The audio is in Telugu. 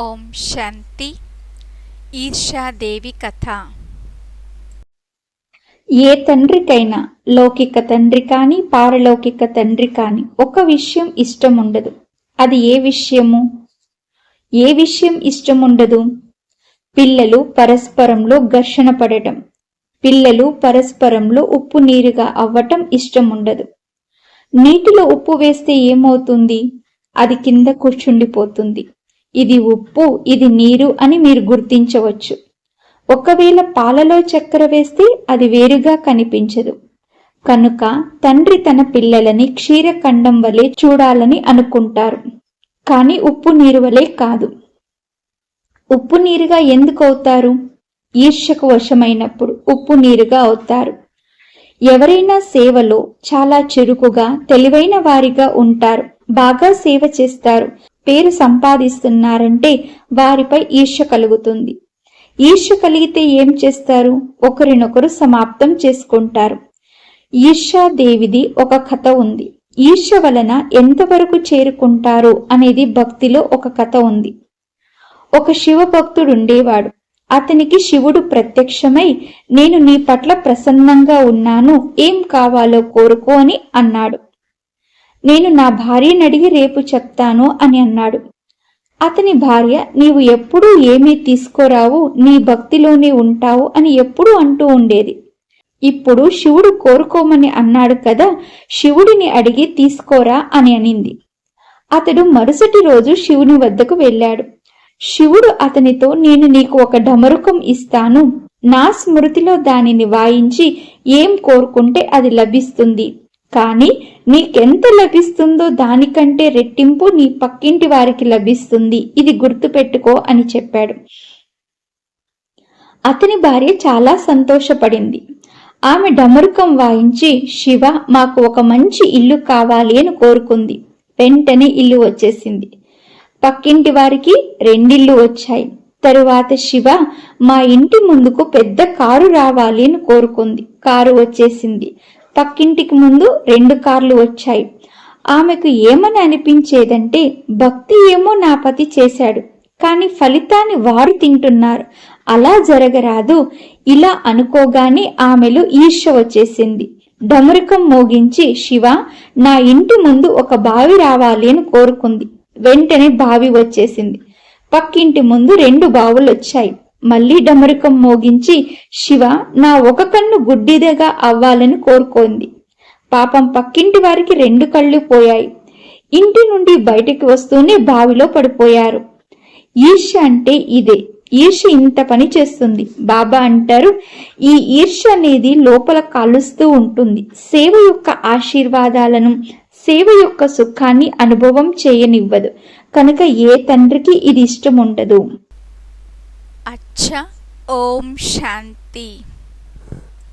ఓం శాంతి. ఈర్షాదేవి కథ. ఏ తండ్రికైనా లౌకిక తండ్రి కాని పారలౌకిక తండ్రి కాని ఒక విషయం ఇష్టం ఉండదు అది ఏ విషయము? ఏ విషయం ఇష్టం ఉండదు పిల్లలు పరస్పరంలో ఘర్షణ పడటం. పిల్లలు పరస్పరంలో ఉప్పు నీరుగా అవ్వటం ఇష్టం ఉండదు నీటిలో ఉప్పు వేస్తే ఏమవుతుంది? అది కింద కూర్చుండిపోతుంది. ఇది ఉప్పు ఇది నీరు అని మీరు గుర్తించవచ్చు. ఒకవేళ పాలలో చక్కెర వేస్తే అది వేరుగా కనిపించదు. కనుక తండ్రి తన పిల్లలని క్షీరఖండం వలె చూడాలని అనుకుంటారు. కానీ ఉప్పు నీరు వలె కాదు. ఉప్పు నీరుగా ఎందుకు అవుతారు? ఈర్షకు వశమైనప్పుడు ఉప్పు నీరుగా అవుతారు. ఎవరైనా సేవలో చాలా చురుకుగా తెలివైన వారిగా ఉంటారు. బాగా సేవ చేస్తారు. పేరు సంపాదిస్తున్నారంటే వారిపై ఈర్ష్య కలుగుతుంది. ఈర్ష్య కలిగితే ఏం చేస్తారు? ఒకరినొకరు సమాప్తం చేసుకుంటారు. ఈర్షాదేవిది ఒక కథ ఉంది. ఈర్ష్య వలన ఎంతవరకు చేరుకుంటారు అనేది భక్తిలో ఒక కథ ఉంది. ఒక శివ భక్తుడుండేవాడు అతనికి శివుడు ప్రత్యక్షమై నేను నీ పట్ల ప్రసన్నంగా ఉన్నాను. ఏం కావాలో కోరుకో అని అన్నాడు. నేను నా భార్యని అడిగి రేపు చెప్తాను అని అన్నాడు. అతని భార్య నీవు ఎప్పుడూ ఏమీ తీసుకోరావు నీ భక్తిలోనే ఉంటావు అని ఎప్పుడూ అంటూ ఉండేది. ఇప్పుడు శివుడు కోరుకోమని అన్నాడు కదా శివుడిని అడిగి తీసుకోరా అని అనింది. అతడు మరుసటి రోజు శివుని వద్దకు వెళ్ళాడు. శివుడు అతనితో నేను నీకు ఒక డమరుకం ఇస్తాను. నా స్మృతిలో దానిని వాయించి ఏం కోరుకుంటే అది లభిస్తుంది. కానీ నీకెంత లభిస్తుందో దానికంటే రెట్టింపు నీ పక్కింటి వారికి లభిస్తుంది. ఇది గుర్తుపెట్టుకో అని చెప్పాడు. అతని భార్య చాలా సంతోషపడింది. ఆమె డమరుకం వాయించి శివ మాకు ఒక మంచి ఇల్లు కావాలి అని కోరుకుంది. వెంటనే ఇల్లు వచ్చేసింది. పక్కింటి వారికి రెండిల్లు వచ్చాయి. తరువాత శివ మా ఇంటి ముందుకు పెద్ద కారు రావాలి అని కోరుకుంది. కారు వచ్చేసింది. పక్కింటికి ముందు రెండు కార్లు వచ్చాయి. ఆమెకు ఏమని అనిపించేదంటే భక్తి ఏమో నా పతి చేశాడు కానీ ఫలితాన్ని వారు తింటున్నారు. అలా జరగరాదు ఇలా అనుకోగానే ఆమెలో ఈర్ష్య వచ్చేసింది. డమరుకం మోగించి శివ నా ఇంటి ముందు ఒక బావి రావాలి అని కోరుకుంది. వెంటనే బావి వచ్చేసింది. పక్కింటి ముందు రెండు బావులు వచ్చాయి మళ్ళీ డమరుకం మోగించి శివ నా ఒక కన్ను గుడ్డిదేగా అవ్వాలని కోరుకోంది. పాపం పక్కింటి వారికి రెండు కళ్ళు పోయాయి. ఇంటి నుండి బయటికి వస్తూనే బావిలో పడిపోయారు. ఈర్ష్య అంటే ఇదే. ఈర్ష్య ఇంత పని చేస్తుంది. బాబా అంటారు ఈ ఈర్ష్య అనేది లోపల కాలుస్తూ ఉంటుంది. సేవ యొక్క ఆశీర్వాదాలను సేవ యొక్క సుఖాన్ని అనుభవం చేయనివ్వదు. కనుక ఏ తండ్రికి ఇది ఇష్టం ఉండదు అచ్చ ఓం శాంతి